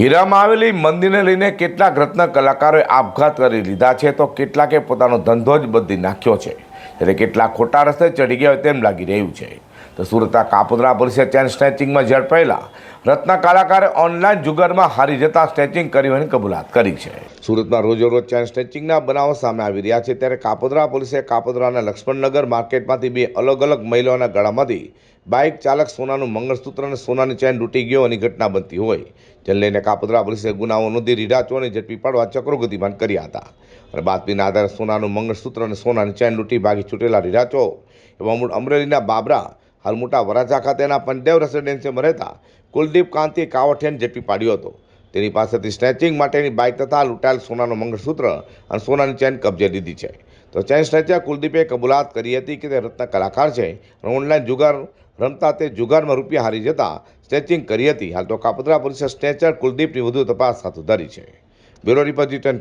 હીરામાં આવેલી મંદિરને લઈને કેટલાક રત્ન કલાકારોએ આપઘાત કરી લીધા છે, તો કેટલાકે પોતાનો ધંધો જ બદલી નાખ્યો છે. ત્યારે કેટલા ખોટા રસ્તે ચડી ગયા હોય તેમ લાગી રહ્યું છે. તો સુરતના કાપોદરા પોલીસે ચેન સ્નેચિંગમાં ઝડપાયેલા રત્ન કલાકારે ઓનલાઈન જુગારમાં હારી જતા સ્નેચિંગ કરી હોવાની કબૂલાત કરી છે. સુરતમાં રોજેરોજ ચેન સ્નેચિંગના બનાવો સામે આવી રહ્યા છે ત્યારે કાપોદરા પોલીસે કાપોદરાના લક્ષ્મણનગર માર્કેટમાંથી બે અલગ અલગ મહિલાઓના ગળામાંથી બાઇક ચાલક સોનાનું મંગળસૂત્ર અને સોનાની ચેન લૂંટી ગયો એની ઘટના બનતી હોય. જેને લઈને કાપોદરા પોલીસે ગુનાઓ નોંધી રીઢા ચોરને ઝડપી પાડવા ચક્રો ગતિમાન કર્યા હતા. અને બાતમીના આધારે સોનાનું મંગળસૂત્ર અને સોનાની ચેન લૂંટી ભાગી છૂટેલા રીરાચો એવા મૂળ અમરેલીના બાબરા, હાલ મોટા વરાછા ખાતેના પંડેવ રેસિડેન્સીમાં રહેતા કુલદીપ કાંતિ કાવઠિયાને ઝડપી પાડ્યો હતો. તેની પાસેથી સ્નેચિંગ માટેની બાઇક તથા લૂંટાયેલ સોનાનું મંગળસૂત્ર અને સોનાની ચેન કબજે લીધી છે. તો ચેન સ્નેચર કુલદીપે કબૂલાત કરી હતી કે તે રત્ન કલાકાર છે અને ઓનલાઈન જુગાર રમતા તે જુગારમાં રૂપિયા હારી જતા સ્નેચિંગ કરી હતી. હાલ તો કાપોદ્રા પોલીસે સ્નેચર કુલદીપની વધુ તપાસ હાથ ધરી છે. બ્યુરો રિપોર્ટ જી ટેન